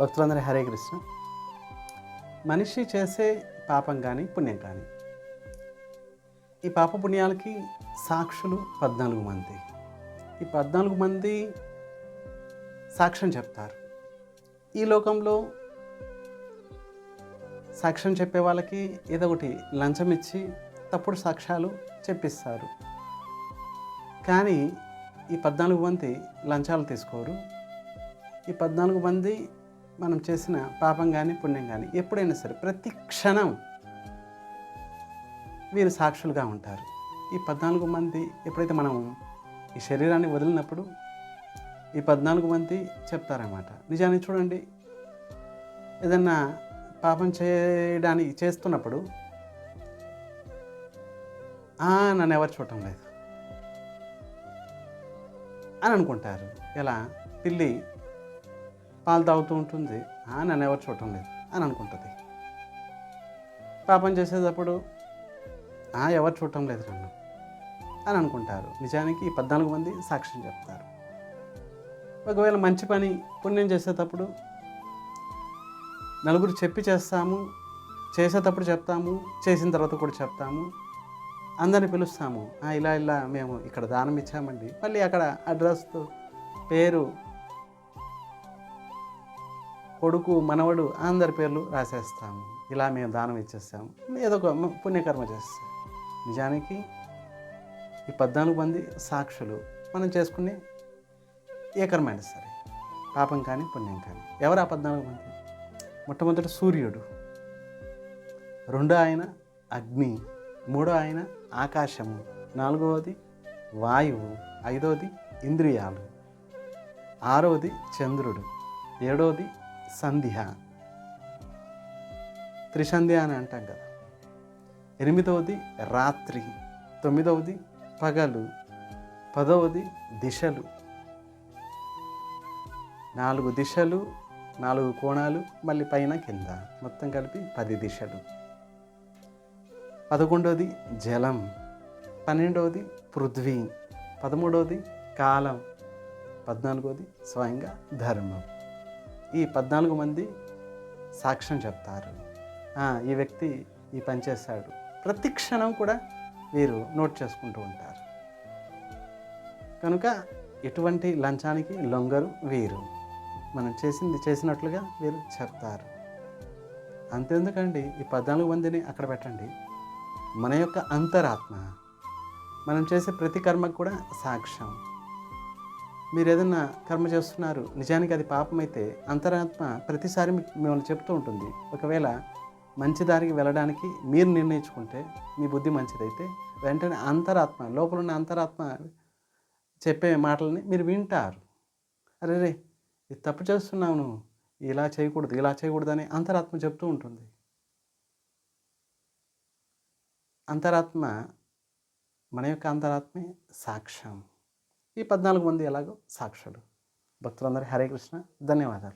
భక్తులందరి హరే కృష్ణ. మనిషి చేసే పాపం కానీ పుణ్యం కానీ ఈ పాప పుణ్యాలకి సాక్షులు పద్నాలుగు మంది. ఈ పద్నాలుగు మంది సాక్ష్యం చెప్తారు. ఈ లోకంలో సాక్ష్యం చెప్పే వాళ్ళకి ఏదో ఒకటి లంచం ఇచ్చి తప్పుడు సాక్ష్యాలు చెప్పిస్తారు. కానీ ఈ పద్నాలుగు మంది లంచాలు తీసుకోరు. ఈ పద్నాలుగు మంది మనం చేసిన పాపం కానీ పుణ్యం కానీ ఎప్పుడైనా సరే ప్రతి క్షణం వీరు సాక్షులుగా ఉంటారు. ఈ పద్నాలుగు మంది ఎప్పుడైతే మనం ఈ శరీరాన్ని వదిలినప్పుడు ఈ పద్నాలుగు మంది చెప్తారన్నమాట. నిజాన్ని చూడండి. ఏదన్నా పాపం చేయడానికి చేస్తున్నప్పుడు నన్ను ఎవరు చూడటం లేదు. అని అనుకుంటారు. ఎలా? పిల్లి పాలు తాగుతూ ఉంటుంది. "ఆ, నన్ను ఎవరు చూడటం లేదు అని అనుకుంటుంది. పాపం చేసేటప్పుడు ఎవరు చూడటం లేదు నన్ను అని అనుకుంటారు. నిజానికి పద్నాలుగు మంది సాక్ష్యం చెప్తారు. ఒకవేళ మంచి పని పుణ్యం చేసేటప్పుడు నలుగురు చెప్పి చేస్తాము చేసేటప్పుడు చెప్తాము చేసిన తర్వాత కూడా చెప్తాము అందరిని పిలుస్తాము. ఇలా ఇలా మేము ఇక్కడ దానం ఇచ్చామండి. మళ్ళీ అక్కడ అడ్రస్తో పేరు కొడుకు మనవడు అందరి పేర్లు రాసేస్తాము. ఇలా మేము దానం ఇచ్చేస్తాము. ఏదో ఒక పుణ్యకర్మ చేస్తాం. నిజానికి ఈ పద్నాలుగు మంది సాక్షులు మనం చేసుకునే ఏ కర్మ అయినా సరే. పాపం కానీ పుణ్యం కానీ. ఎవరు ఆ పద్నాలుగు మంది? మొట్టమొదటి సూర్యుడు. రెండో ఆయన అగ్ని. మూడో ఆయన ఆకాశము. నాలుగవది వాయువు. ఐదవది ఇంద్రియాలు. ఆరవది చంద్రుడు. ఏడవది సంధ్య. త్రిసంధ్య అని అంటాం కదా. ఎనిమిదవది రాత్రి తొమ్మిదవది పగలు పదవది దిశలు. నాలుగు దిశలు నాలుగు కోణాలు మళ్ళీ పైన కింద. మొత్తం కలిపి పది దిశలు. పదకొండవది జలం పన్నెండవది పృథ్వీ పదమూడవది కాలం పద్నాలుగవది స్వయంగా ధర్మం. ఈ పద్నాలుగు మంది సాక్ష్యం చెప్తారు. ఈ వ్యక్తి ఈ పని చేశాడు. ప్రతి క్షణం కూడా వీరు నోట్ చేసుకుంటూ ఉంటారు. కనుక ఎటువంటి లంచానికి లొంగరు వీరు. మనం చేసింది చేసినట్లుగా వీరు చెప్తారు. అంతెందుకండి ఈ పద్నాలుగు మందిని అక్కడ పెట్టండి. మన యొక్క అంతరాత్మ మనం చేసే ప్రతి కర్మకు కూడా సాక్ష్యం. మీరు ఏదైనా కర్మ చేస్తున్నారు నిజానికి అది పాపమైతే అంతరాత్మ ప్రతిసారి మిమ్మల్ని చెప్తూ ఉంటుంది. ఒకవేళ మంచి దారికి వెళ్ళడానికి మీరు నిర్ణయించుకుంటే మీ బుద్ధి మంచిదైతే వెంటనే అంతరాత్మ లోపల ఉన్న అంతరాత్మ చెప్పే మాటలని మీరు వింటారు. అరే రే ఇది తప్పు చేస్తున్నావు నువ్వు. ఇలా చేయకూడదు ఇలా చేయకూడదు అని అంతరాత్మ చెప్తూ ఉంటుంది. అంతరాత్మ మన యొక్క అంతరాత్మే సాక్ష్యం. ఈ పద్నాలుగు మంది ఎలాగో సాక్షులు. భక్తులందరూ హరే కృష్ణ. ధన్యవాదాలు.